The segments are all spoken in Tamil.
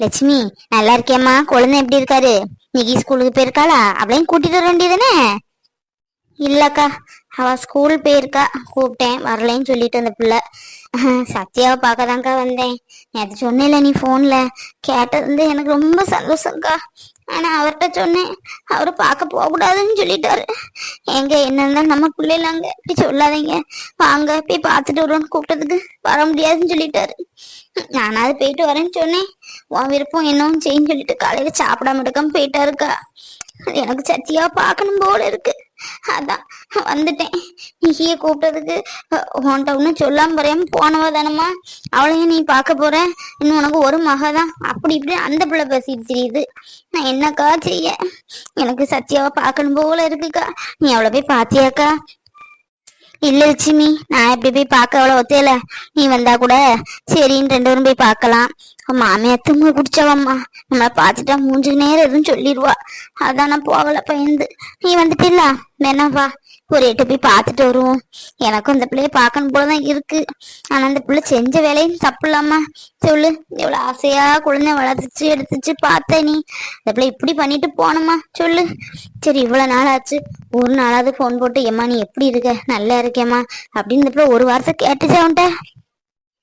லட்சுமி நல்லா இருக்கேம்மா. குழந்தை எப்படி இருக்காரு? இன்னைக்கு ஸ்கூலுக்கு போயிருக்காளா? அவளையும் கூட்டிட்டு வர வேண்டியதுனே இல்லக்கா அவ ஸ்கூல் போயிருக்கா. கூப்பிட்டேன் வரலைன்னு சொல்லிட்டு அந்த பிள்ளை. சத்யாவை பார்க்கதான்க்கா வந்தேன். நேற்று சொன்னேல நீ ஃபோன்ல கேட்டது வந்து எனக்கு ரொம்ப சந்தோஷம்க்கா. ஆனா அவர்கிட்ட சொன்னேன் அவரை பார்க்க போகக்கூடாதுன்னு சொல்லிட்டாரு. எங்க என்னன்னா நம்ம பிள்ளைலாங்க இப்படி சொல்லாதீங்க. வாங்க போய் பார்த்துட்டு வருவோம்னு கூப்பிட்டதுக்கு வர முடியாதுன்னு சொல்லிட்டாரு. நானாவது போயிட்டு வரேன்னு சொன்னேன். உன் விருப்பம் என்னவும் செய்யும் சொல்லிட்டு காலையில சாப்பிடாம எடுக்காம போயிட்டாருக்கா. எனக்கு சத்தியா பார்க்கணும் போல இருக்கு. அதான் வந்துட்டேன். நீயே கூப்பிட்டதுக்கு உன்கிட்ட ஒன்றும் சொல்லாம போறியாம போனவ தானம்மா. அவளையும் நீ பார்க்க போற. இன்னும் உனக்கு ஒரு மக தான். அப்படி இப்படி அந்த பிள்ளை பேசிட்டு தெரியுது நான் என்னக்கா செய்ய? எனக்கு சத்தியாவை பார்க்கணும் போல இருக்குக்கா. நீ அவளை போய் பாத்தியாக்கா இல்ல லட்சுமி நான் எப்படி போய் பார்க்க அவ்வளோ ஒத்தையில? நீ வந்தா கூட சரின்னு ரெண்டு பேரும் போய் பார்க்கலாம். உன் குடிச்சவம்மா. நம்மளை பார்த்துட்டா மூஞ்சு நேரம் எதுவும் சொல்லிடுவா. அதான் நான் போகல பயந்து. நீ வந்துட்டில்ல வேணாவா ஒரு எட்டு போய் பார்த்துட்டு வருவோம். எனக்கும் இந்த பிள்ளைய பார்க்கணும் போலதான் இருக்கு. ஆனா அந்த பிள்ளை செஞ்ச வேலையும் தப்பு இல்லாம சொல்லு. எவ்வளவு ஆசையா குழந்தை வளர்த்துச்சு எடுத்துச்சு பார்த்த நீ. இந்த பிள்ளை இப்படி பண்ணிட்டு போனோமா சொல்லு. சரி இவ்வளவு நாள் ஆச்சு. ஒரு நாளாவது ஃபோன் போட்டு ஏம்மா நீ எப்படி இருக்க? நல்லா இருக்கேம்மா. அப்படின்னு இந்த பிள்ளை ஒரு வாரத்தை கேட்டுச்சா உன்ட்ட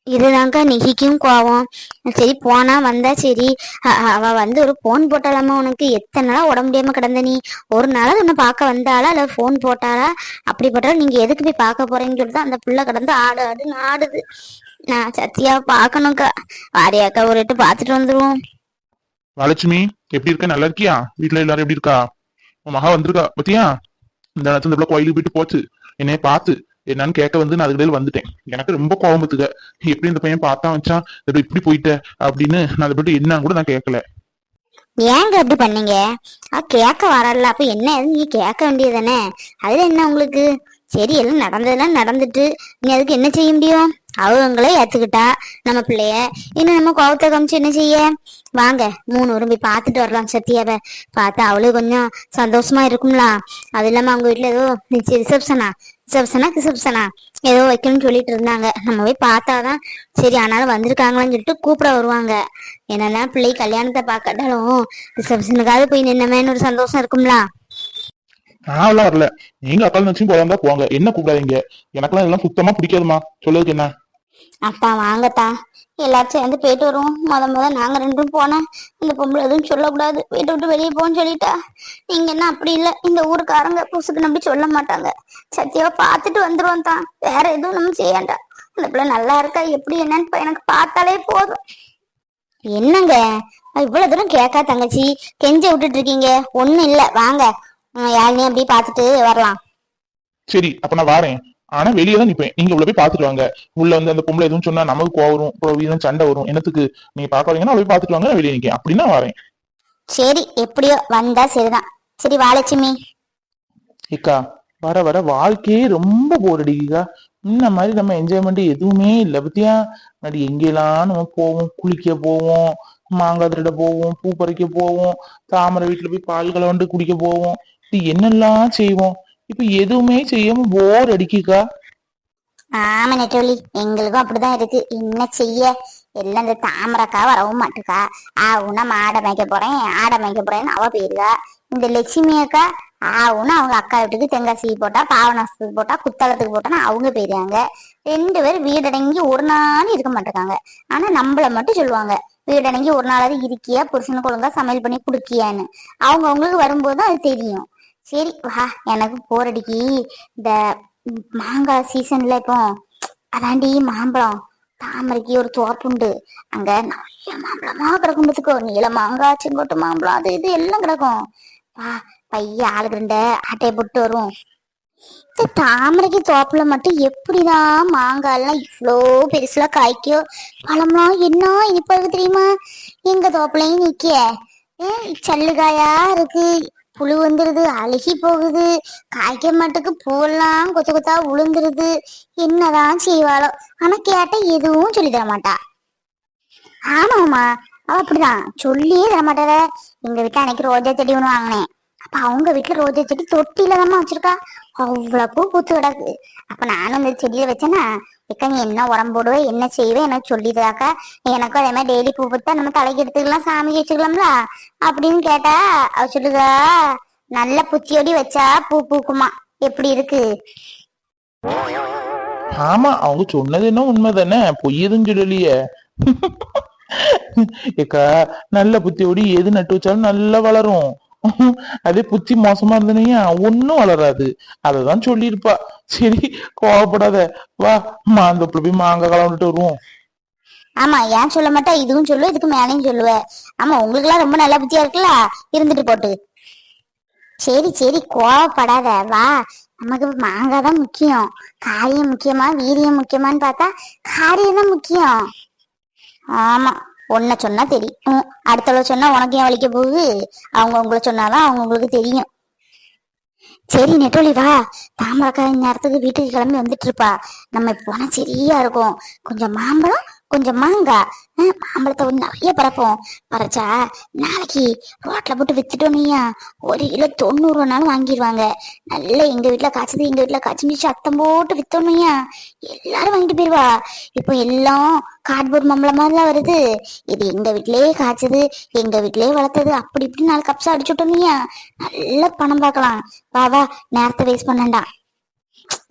இதுதாங்க நிகிக்கும் கோவம். சரி போனா வந்தா சரி. அ- அவ வந்து ஒரு போன் போட்டாலாமா உனக்கு. எத்தனை நாளா உடம்பு முடியாம கிடந்த நீ? ஒரு நாள் உன்னை பார்க்க வந்தாளா? இல்ல போன் போட்டாளா? அப்படிப்பட்ட நீங்க எதுக்கு போய் பார்க்க போறீங்கன்னு சொல்லிட்டு அந்த புள்ள கிடந்து ஆடு ஆடுன்னு ஆடுது. நான் சத்தியா பார்க்கணும்க்கா. வாரியாக்கா ஒரு எட்டு பார்த்துட்டு வந்துருவோம். வளட்சுமி எப்படி இருக்க? நல்லா இருக்கியா? வீட்டுல எல்லாரும் எப்படி இருக்கா? உன் மகா வந்திருக்கா. பத்தியா இந்த நேரத்துல இந்த பிள்ளை கோயிலுக்கு போயிட்டு போச்சு. என்னைய பார்த்து. என்னன்னு கேட்க வந்து நான் அதுக்கு வந்துட்டேன். எனக்கு ரொம்ப கோவம் எப்படி இந்த பையன் பார்த்தா வச்சான்? இதோ இப்படி போயிட்ட? அப்படின்னு நான் அதை பற்றி என்னன்னு கூட நான் கேட்கல ஏங்க அப்படி பண்ணீங்க? கேட்க வரல அப்ப என்ன? நீ கேட்க வேண்டியதானே அதுல என்ன உங்களுக்கு? சரி எல்லாம் நடந்ததெல்லாம் நடந்துட்டு நீ அதுக்கு என்ன செய்ய முடியும்? அவங்களே ஏத்துக்கிட்டா நம்ம பிள்ளைய. இன்னும் நம்ம கோபத்தை காமிச்சு என்ன செய்ய? வாங்க மூணு ஊரும் போய் பார்த்துட்டு வரலாம் சத்தியாவை பார்த்தா அவளும் கொஞ்சம் சந்தோஷமா இருக்கும்ல. அது இல்லாம அவங்க வீட்டுல ஏதோ ரிசப்ஷனா ரிசப்ஷனா ரிசப்ஷனா ஏதோ வைக்கணும்னு சொல்லிட்டு இருந்தாங்க. நம்ம போய் பார்த்தாதான் சரி ஆனாலும் வந்திருக்காங்களான்னு சொல்லிட்டு கூப்பிட வருவாங்க. என்னன்னா பிள்ளை கல்யாணத்தை பார்க்கட்டாலும் ரிசப்ஷனுக்காவது போய் நின்னமேன்னு ஒரு சந்தோஷம் இருக்கும்ல. நான் எல்லாம் வரல. நீங்க அக்கால் நினைச்சும் போறாங்க போங்க என்ன கூப்பிடாதீங்க? எனக்கெல்லாம் எல்லாம் சுத்தமா பிடிக்காதுமா சொல்லுறதுக்கு என்ன? அத்தா வாங்கத்தா எல்லாரும் சேர்ந்து போயிட்டு வருவோம். முத முத நாங்க ரெண்டும் போனோம் இந்த பொம்பளை எதுவும் சொல்லக்கூடாது. வீட்டை விட்டு வெளியே போன்னு சொல்லிட்டா. நீங்க என்ன அப்படி இல்ல. இந்த ஊருக்காரங்க புசுக்கு நம்பி சொல்ல மாட்டாங்க. சத்தியாவை பார்த்துட்டு வந்துருவோம் தான். வேற எதுவும் நம்ம செய்யாண்டா அந்த பிள்ளை நல்லா இருக்கா? எப்படி என்னன்னு எனக்கு பார்த்தாலே போதும். என்னங்க? இவ்வளவு தூரம் கேட்கா தங்கச்சி. கெஞ்ச விட்டுட்டு இருக்கீங்க. ஒண்ணும் இல்ல. வாங்க. யாருனையும் அப்படியே பார்த்துட்டு வரலாம். சரி அப்ப நான் வாரேன். ஆனா வெளியே தான் நிப்பேன். நீங்க உள்ள போய் பாத்துட்டு வாங்க. உள்ள வந்து அந்த பொம்பளை எதுவும் சொன்னா நமக்கு கோவம் வரும். சண்டை வரும். என்னத்துக்கு நீங்க பாக்க வரீங்கன்னா போய் பாத்துட்டு வாங்க நான் வெளியே நிக்கேன். அப்படின்னா வரேன். சரி எப்படியோ வந்தா சரிதான். சரி வாலட்சுமி ஏக்கா வர வர வாழ்க்கையே ரொம்ப போர் அடிக்குக்கா இந்த மாதிரி நம்ம என்ஜாய்மெண்ட் எதுவுமே இல்ல. பத்தியா? முன்னாடி எங்கெல்லாம் நம்ம போவோம். குளிக்க போவோம். மாங்காய் திருட போவோம். பூ பறிக்க போவோம். தாமரை வீட்டுல போய் பால் கலவண்டு குடிக்க போவோம். இது என்னெல்லாம் செய்வோம்? இப்ப எதுவுமே செய்யாம போர் அடிக்குக்கா? ஆமா நெட்டோலி எங்களுக்கும் அப்படிதான் இருக்கு. என்ன செய்ய? எல்லாம் இந்த தாமரக்கா வரவும் மாட்டுக்கா. ஆவுன்னா மாடை மேய்க்க போறேன். ஆடை மேய்க்க போறேன்னு அவ போயிருக்கா. இந்த லட்சுமி அக்கா ஆ அவங்க அக்கா வீட்டுக்கு தெங்காசி போட்டா பாவனாசத்துக்கு போட்டா குத்தளத்துக்கு போட்டான்னு அவங்க போயிருக்காங்க. ரெண்டு பேரும் வீடடங்கி ஒரு நாள் இருக்க மாட்டிருக்காங்க. ஆனா நம்மள மட்டும் சொல்லுவாங்க வீடடங்கி ஒரு நாளாவது இருக்கியா? புருஷனுக்கு ஒழுங்கா சமையல் பண்ணி குடுக்கியான்னு. அவங்க அவங்களுக்கு வரும்போது அது தெரியும். சரி வா எனக்கு போரடிக்கு இந்த மாங்காய் சீசன்ல இப்போ அதாண்டி மாம்பழம். தாமரைக்கு ஒரு தோப்புண்டு அங்க நிறைய மாம்பழமா கிடக்கும் பத்துக்கோ. நீல மாங்காய் செங்கோட்டு மாம்பழம் அது இது எல்லாம் கிடக்கும். வா பைய ஆளுக்கு ரெண்ட ஆட்டையை போட்டு வரும் இந்த தாமரைக்கு தோப்புல மட்டும் எப்படிதான் மாங்காய் எல்லாம் இவ்வளோ பெருசுல காய்க்கோ பழம்லாம் என்ன இனிப்பா இருக்கு தெரியுமா? எங்க தோப்புலையும் நிக்க சல்லுகாயா இருக்கு. புழு வந்துருது அழுகி போகுது. காய்க்க மாட்டுக்கு பூவெல்லாம் கொத்து கொத்தா உளுந்துருது. என்னதான் செய்வாளோ? ஆனா கேட்டா எதுவும் சொல்லி தர மாட்டா. ஆமாம்மா அவ அப்படிதான். சொல்லியே தர மாட்டார எங்க வீட்டுல அன்னைக்கு ரோஜா செடி ஒண்ணு வாங்கினேன். அப்ப அவங்க வீட்டுல ரோஜா செடி தொட்டில தாம்மா வச்சிருக்கா. அவ்வளவு பூ பூத்து கிடக்கு. அப்ப நானும் அந்த செடியில வச்சேன்னா இக்கா நீ என்ன உரம் போடுவ என்ன செய்வே எனக்கு சொல்லிடுறாக்கா எனக்கும் அதே மாதிரி டெய்லி பூ பத்தா நம்ம தலைக்கு எடுத்துக்கலாம் சாமிக்கு வச்சுக்கலாம்ல? அப்படின்னு கேட்டா அவ சொல்லுதா நல்ல புத்தியோடி வச்சா பூ பூக்குமா? எப்படி இருக்கு? ஆமா அவங்க சொன்னது என்ன உண்மைதானே? பொய் எதுவும் சொல்லலையே. ஏக்கா நல்ல புத்தியோடி எது நட்டு வச்சாலும் நல்லா வளரும். அதே புத்தி மோசமா இருந்தனையா? ஒண்ணும் வளராது. அததான் சொல்லியிருப்பா. சரி கோவப்படாத. வா மாந்தப்புல போய் மாங்காய் கலந்துட்டு வருவோம். ஆமா ஏன் சொல்ல மாட்டா? இதுவும் சொல்லுவ இதுக்கு மேலையும் சொல்லுவ. ஆமா உங்களுக்கு எல்லாம் ரொம்ப நல்ல புத்தியா இருக்குல்ல? இருந்துட்டு போட்டு. சரி சரி கோவப்படாத. வா. நமக்கு மாங்காய் தான் முக்கியம். காரியம் முக்கியமா வீரியம் முக்கியமான்னு பார்த்தா காரியம் தான் முக்கியம். ஆமா. ஒன்ன சொன்னா தெரியும் அடுத்தவள சொன்னா உனக்கு ஏன் வலிக்க போகுது. அவங்க உங்களை சொன்னாதான் அவங்க உங்களுக்கு தெரியும். சரி நெட்டோலி வா. தாமரக்கா நேரத்துக்கு வீட்டுக்கு கிளம்பி வந்துட்டு இருப்பா. நம்ம போனா சரியா இருக்கும். கொஞ்சம் மாம்பழம் கொஞ்சம் மாங்காய் மாம்பழத்தை வந்து நிறைய பறப்போம். பறைச்சா நாளைக்கு ரோட்ல போட்டு வித்துட்டோம்னியா ஒரு கிலோ தொண்ணூறு ரூபானாலும் வாங்கிடுவாங்க. நல்ல எங்க வீட்டுல காய்ச்சது எங்க வீட்டுல காய்ச்சி சத்தம் போட்டு வித்தோம்னியா எல்லாரும் வாங்கிட்டு போயிருவா. இப்போ எல்லாம் கார்ட்போர்ட் மாம்பழம் மாதிரிலாம் வருது. இது எங்க வீட்லயே காய்ச்சது எங்க வீட்லயே வளர்த்தது. அப்படி இப்படி நாலு கப்ஸ் அடிச்சுட்டோம்னியா நல்ல பணம் பார்க்கலாம். வா வா நேரத்தை வேஸ்ட் பண்ணண்டா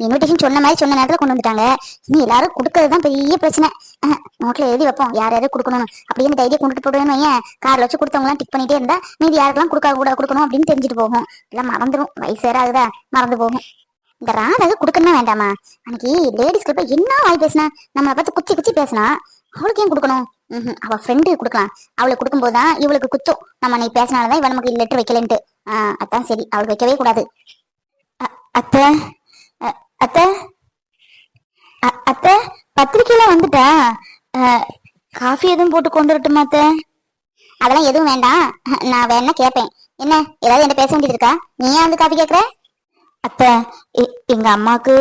இன்விடேஷன் சொன்ன மாதிரி சொன்ன நேரத்துல கொண்டு வந்துட்டாங்க. இனி எல்லாரும் கொடுக்கறது தான் பெரிய பிரச்சனை. அஹ், நோட்ல எழுதி வைப்போம். யார் யாரும் கொடுக்கணும் அப்படியே இந்த டைரியை கொண்டுட்டு போடுவேன்னு வையன். கார்ல வச்சு கொடுத்தவங்களாம் டிக் பண்ணிட்டே இருந்தா மீதி யாருக்கெல்லாம் கொடுக்க கூட கொடுக்கணும் அப்படின்னு தெரிஞ்சுட்டு போகும். எல்லாம் மறந்துடும் வயசு வேற ஆகுதா? மறந்து போகும். இந்த ராதாக்கு கொடுக்கணும் வேண்டாமா? அன்னைக்கு லேடிஸ் கிட்ட என்ன வாய் பேசினா? நம்மளை பார்த்து குத்தி குத்தி பேசினா அவளுக்கு ஏன் கொடுக்கணும்? ம்ஹும். அவ ஃப்ரெண்டு கொடுக்கலாம். அவளுக்கு கொடுக்கும்போது தான் இவளுக்கு குத்தும். நம்ம அன்னைக்கு பேசினாலதான் இவன் நமக்கு லெட்டர் வைக்கலன்ட்டு. ஆஹ் அதான் சரி. அவளுக்கு வைக்கவே கூடாது. அ- அத்தை அத்தை? அ- அத்தை பத்திரிக்கையில வந்துட்டா. அஹ், காஃபி எதுவும் போட்டு கொண்டு வரட்டுமா அத்தை? அதெல்லாம் எதுவும் வேண்டாம். நான் வேணா கேட்பேன் என்ன ஏதாவது என்ன பேச வேண்டியது இருக்கா? நீ ஏன் வந்து காஃபி கேக்குற? அத்தை எங்க அம்மாக்கு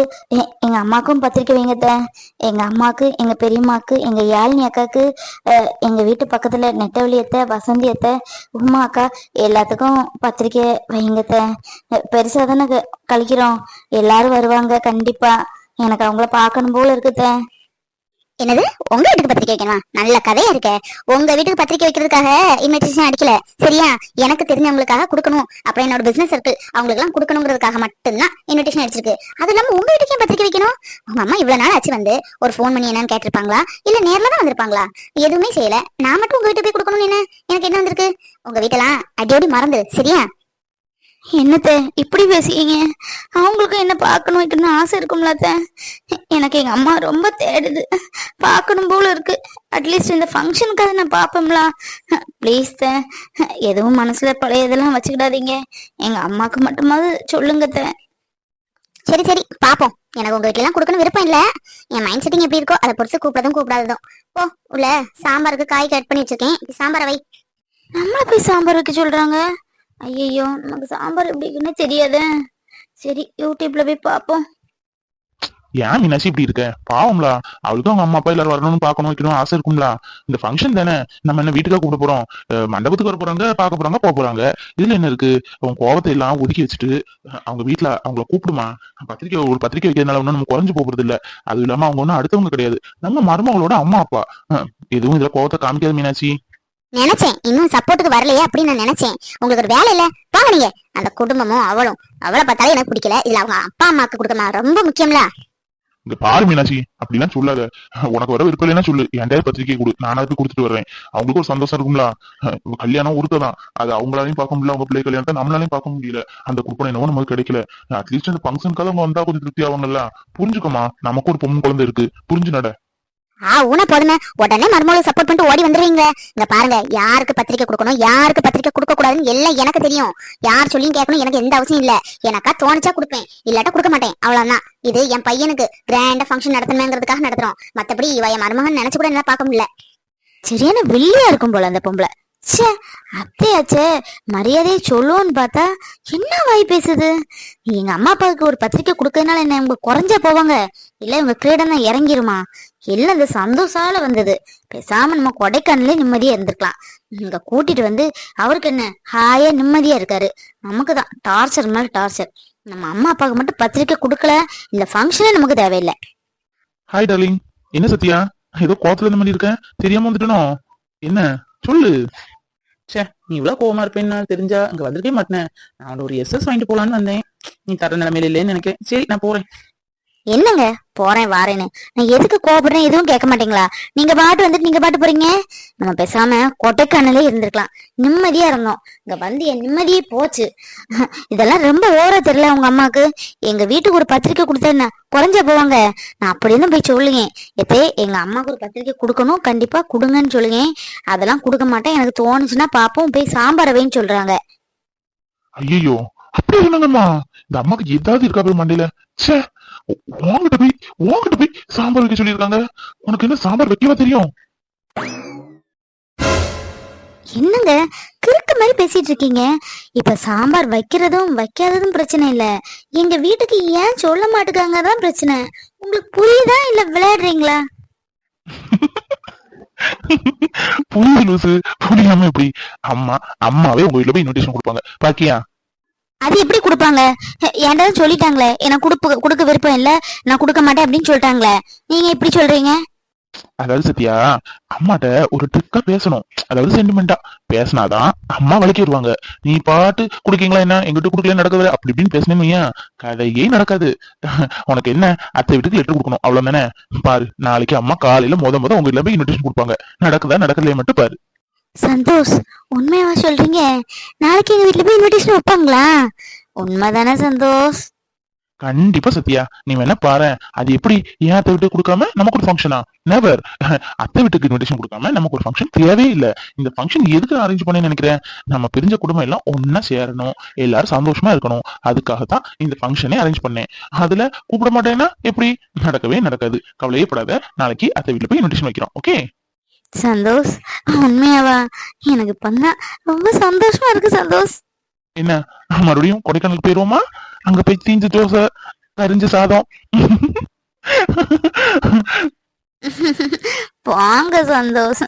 எங்க அம்மாக்கும் பத்திரிக்கை வைங்க அத்தை. எங்க அம்மாக்கு எங்க பெரியம்மாக்கு எங்க யாழினி அக்காக்கு எங்க வீட்டு பக்கத்துல நெட்டவழி அத்தை வசந்தி அத்தை உமா அக்கா எல்லாத்துக்கும் பத்திரிக்கை வைங்க அத்தை. பெருசா தானே க- கழிக்கிறோம். எல்லாரும் வருவாங்க கண்டிப்பா. எனக்கு அவங்கள பார்க்கணும் போல இருக்குத என்னது? உங்க வீட்டுக்கு பத்திரிக்கை வைக்கணுமா? நல்ல கதையா இருக்க. உங்க வீட்டுக்கு பத்திரிக்கை வைக்கிறதுக்காக இன்விடேஷன் அடிக்கல. சரியா? எனக்கு தெரிஞ்சவங்களுக்காக கொடுக்கணும். அப்புறம் என்னோட பிசினஸ் இருக்கு அவங்களுக்கு எல்லாம் கொடுக்கணுங்கிறதுக்காக மட்டும்தான் இன்விடேஷன் அடிச்சிருக்கு. அது இல்லாம உங்க வீட்டுக்கு பத்திரிக்கை வைக்கணும்? உங்க அம்மா இவ்வளவு நாள் ஆச்சு வந்து ஒரு ஃபோன் பண்ணி என்னன்னு கேட்டிருப்பாங்களா? இல்ல நேர்ல தான் வந்திருப்பாங்களா? எதுவுமே செய்யல. நான் மட்டும் உங்க வீட்டுக்கு போய் கொடுக்கணும்னு என்ன? எனக்கு என்ன வந்திருக்கு? உங்க வீட்டெல்லாம் அடியோடி மறந்து. சரியா? என்னத்த இப்படி பேசிக்கீங்க அவங்களுக்கும் என்ன பார்க்கணும் வைக்கணும்னு ஆசை இருக்கும்ல அத்தை? எனக்கு எங்க அம்மா ரொம்ப தேடுது. பார்க்கணும் போல இருக்கு. அட்லீஸ்ட் இந்த ஃபங்க்ஷனுக்காக நான் பார்ப்போம்ல ப்ளீஸ் த எதுவும் மனசுல பழைய இதெல்லாம் வச்சுக்கிடாதீங்க. எங்க அம்மாக்கு மட்டுமாவது சொல்லுங்க த சரி சரி பாப்போம். எனக்கு உங்க வீட்டுல எல்லாம் கொடுக்கணும் விருப்பம் இல்ல. என் மைண்ட் செட்டிங் எப்படி இருக்கோ அதை பொறுத்து கூப்பிடதும் கூப்பிடாததும். ஓ உள்ள சாம்பாருக்கு காய் கட் பண்ணி வச்சிருக்கேன். சாம்பாரை வை. நம்மள போய் சாம்பார் வைக்க சொல்றாங்க? ஐயோ நமக்கு சாம்பார் எப்படி இருக்குன்னு தெரியாதே. சரி யூடியூப்ல போய் பார்ப்போம். ஏன் மீனாட்சி இப்படி இருக்க? பாவம்லா. அவளுக்கும் அவங்க அம்மா அப்பா எல்லாரும் வரணும்னு பாக்கணும் வைக்கணும் ஆசை இருக்கும்ல. இந்த ஃபங்க்ஷன் தானே. நம்ம என்ன வீட்டுக்கா கூப்பிட போறோம்? மண்டபத்துக்கு வர போறாங்க பார்க்க போறாங்க போக போறாங்க. இதுல என்ன இருக்கு? அவங்க கோவத்தை எல்லாம் ஒதுக்கி வச்சுட்டு அவங்க வீட்டுல அவங்கள கூப்பிடுமா? பத்திரிக்கை ஒரு பத்திரிக்கை வைக்கிறதுனால ஒன்றும் நம்ம குறைஞ்சு போறது இல்ல அது இல்லாம அவங்க ஒன்றும் அடுத்தவங்க கிடையாது. நம்ம மருமகளோட அம்மா அப்பா. எதுவும் இதுல கோவத்தை காமிக்காது மீனாட்சி. நினைச்சேன். இன்னும் சப்போர்ட்டுக்கு வரலையே அப்படின்னு நான் நினைச்சேன். உங்களுக்கு ஒரு வேலை இல்ல? வாங்க நீங்க. அந்த குடும்பமும் அவளும். அவளை பார்த்தாலே எனக்கு பிடிக்கல. இதுல அவங்க அப்பா அம்மாக்கு கொடுக்கமா ரொம்ப முக்கியம்ல. இந்த பாரு மீனாட்சி. அப்படிலாம் சொல்லாத. உனக்கு வர விருப்பம் இல்லைன்னா சொல்லு. என் பத்திரிக்கை கொடு. நானாவது கொடுத்துட்டு வருவேன். அவங்களுக்கு ஒரு சந்தோஷம் இருக்கும்ல. கல்யாணம் உருக்கதான் அது அவங்களாலையும் பார்க்க முடியல. அவங்க பிள்ளை கல்யாணத்தை நம்மளாலையும் பார்க்க முடியல. அந்த குப்பனை என்னவோ நமக்கு கிடைக்கல. அட்லீஸ்ட் அந்த ஃபங்க்ஷனுக்காக அவங்க வந்தா கொஞ்சம் திருப்தி ஆவாங்கல்ல புரிஞ்சுக்கோமா நமக்கு ஒரு பொண்ணு குழந்தை இருக்கு. புரிஞ்சு நட. ஆ ஊன போதுமே. உடனே மருமகளுக்கு சப்போர்ட் பண்ணிட்டு ஓடி வந்துருவீங்க. இங்க பாருங்க யாருக்கு பத்திரிக்கை கொடுக்கணும் யாருக்கு பத்திரிக்கை கொடுக்க கூடாதுன்னு எல்லாம் எனக்கு தெரியும். யார் சொல்லியும் கேட்கணும் எனக்கு எந்த அவசியம் இல்ல. எனக்கா தோணுச்சா கொடுப்பேன். இல்லாட்டா கொடுக்க மாட்டேன். அவ்வளவுதான். இது என் பையனுக்கு கிராண்டா ஃபங்க்ஷன் நடத்தணுங்கிறதுக்காக நடத்துறோம். மத்தபடி இவ என் மருமகன் நினைச்சு கூட என்ன பார்க்க முடியல. சரியான வெள்ளியா இருக்கும் போல அந்த பொம்பளை. ச்சே அத்தையாச்சே மரியாதையை சொல்லுவோன்னு பார்த்தா என்ன வாய் பேசுது? எங்க அம்மா அப்பாவுக்கு ஒரு பத்திரிக்கை கொடுக்கறதுனால என்ன இவங்க குறைஞ்சா போவாங்க. இல்ல இவங்க கிரீடம் தான் இறங்கிருமா? எல்லாம் இந்த சந்தோஷால வந்தது. பேசாம நம்ம கொடைக்கானலே நிம்மதியா இருந்திருக்கலாம். இங்க கூட்டிட்டு வந்து அவருக்கு என்ன? ஹாயா நிம்மதியா இருக்காரு. நமக்கு தான். டார்ச்சர் மேல டார்ச்சர். நம்ம அம்மா அப்பாவுக்கு மட்டும் பத்திரிக்கை கொடுக்கல. இந்த ஃபங்க்ஷனே நமக்கு தேவையில்லை. ஹாய் டார்லிங் என்ன சத்யா? ஏதோ கோத்துல இந்த மாதிரி இருக்க? தெரியாம வந்துட்டனோ? என்ன? சொல்லு. ச்சே நீ இவ்வளவு கோவமா இருப்பேன்னு தெரிஞ்சா அங்க வந்திருக்கே மாட்டேன். நான் ஒரு எஸ்எஸ் வாங்கிட்டு போலான்னு வந்தேன். நீ தர நிலைமையில இல்லைன்னு நினைக்கிறேன். சரி நான் போறேன். என்னங்க? போறேன் வாரேன்னு. நான் எதுக்கு கோபப்படுறேன் எதுவும் கேட்க மாட்டீங்களா? நீங்க பாட்டு வந்துட்டு நீங்க பாட்டு போறீங்க? நம்ம பேசாம கொட்டைக்கானலே இருந்திருக்கலாம். நிம்மதியா இருந்தோம். இங்க வந்து என் நிம்மதியே போச்சு. இதெல்லாம் ரொம்ப ஓர தெரியல உங்க அம்மாக்கு எங்க வீட்டுக்கு ஒரு பத்திரிக்கை கொடுத்தா குறைஞ்ச போவாங்க. நான் அப்படின்னு போய் சொல்லுங்க. எத்தே எங்க அம்மாவுக்கு ஒரு பத்திரிக்கை கொடுக்கணும் கண்டிப்பா கொடுங்கன்னு சொல்லுங்க. அதெல்லாம் கொடுக்க மாட்டேன். எனக்கு தோணுச்சுன்னா பாப்போம். போய் சாம்பார் வைன்னு சொல்றாங்க. ஐயோ அப்படி சொன்னாங்கம்மா இந்த அம்மாக்கு ஏதாவது இருக்கா போய் மண்டையில? சே உன்கிட்ட போய் உன்கிட்ட போய் சாம்பார் வைக்க சொல்லியிருக்காங்க. உனக்கு என்ன சாம்பார் வைக்கவா தெரியும்? என்னங்க கிறுக்கு மாதிரி பேசிட்டு இருக்கீங்க. இப்ப சாம்பார் வைக்கிறதும் வைக்காததும் பிரச்சனை இல்ல. எங்க வீட்டுக்கு ஏன் சொல்ல மாட்டுக்காங்க தான் பிரச்சனை. உங்களுக்கு புரியுதா இல்ல விளையாடுறீங்களா? புரியுது லூசு. புரியாம எப்படி? அம்மா அம்மாவே உங்க வீட்டுல போய் இன்விடேஷன் கொடுப்பாங்க. பாக்கியா அது எப்படி கொடுப்பாங்க? என்கிட்ட சொல்லிட்டாங்களே? எனக்கு கொடுப்பு கொடுக்க விருப்பம் இல்ல. நான் கொடுக்க மாட்டேன் அப்படின்னு சொல்லிட்டாங்களே. நீங்க எப்படி சொல்றீங்க? அதாவது சத்யா அம்மாட்ட ஒரு ட்ரிக்கா பேசணும். அதாவது சென்டிமெண்டா பேசினாதான் அம்மா விளக்கி வருவாங்க நீ பாட்டு குடுக்கீங்களா என்ன? எங்கிட்ட குடுக்கல நடக்குது அப்படி இப்படின்னு பேசினேன்னு கதையே நடக்காது. உனக்கு என்ன? அத்தை வீட்டுக்கு லெட்டர் கொடுக்கணும். அவ்வளவுதானே? பாரு நாளைக்கு அம்மா காலையில முத முத உங்க வீட்டுல போய் இன்விடேஷன் கொடுப்பாங்க. நடக்குதா நடக்கலையே மட்டும் பாரு. சந்தோஷ் உண்மையாவா சொல்றீங்க? நாளைக்கு எங்க வீட்டுல போய் இன்விடேஷன் வைப்பாங்களா? உண்மைதானே சந்தோஷ்? கண்டிப்பா சத்யா நீ வேணா பாரு. அது எப்படி ஏன் அத்தை வீட்டுக்கு கொடுக்காம நமக்கு ஒரு ஃபங்க்ஷனா நெவர் அத்தை வீட்டுக்கு இன்விடேஷன் கொடுக்காம நமக்கு ஒரு ஃபங்க்ஷன் தேவையே இல்ல. இந்த ஃபங்க்ஷன் எதுக்கு அரேஞ்ச் பண்ணேன்னு நினைக்கிறேன்? நம்ம பிரிஞ்ச குடும்பம் எல்லாம் ஒன்னா சேரணும். எல்லாரும் சந்தோஷமா இருக்கணும். அதுக்காக தான் இந்த ஃபங்க்ஷனே அரேஞ்ச் பண்ணேன். அதுல கூப்பிட மாட்டேன்னா எப்படி? நடக்கவே நடக்காது. கவலையே படாத. நாளைக்கு அத்தை வீட்டுல போய் இன்விடேஷன் வைக்கிறோம். ஓகே சந்தோஷ். உண்மையாவா? எனக்கு பண்ணா ரொம்ப சந்தோஷமா இருக்கு சந்தோஷ். என்ன மறுபடியும் கொடைக்கானலுக்கு போயிருவோமா? அங்க போய் தீஞ்ச தோசை கரிஞ்ச சாதம். போங்க சந்தோஷம்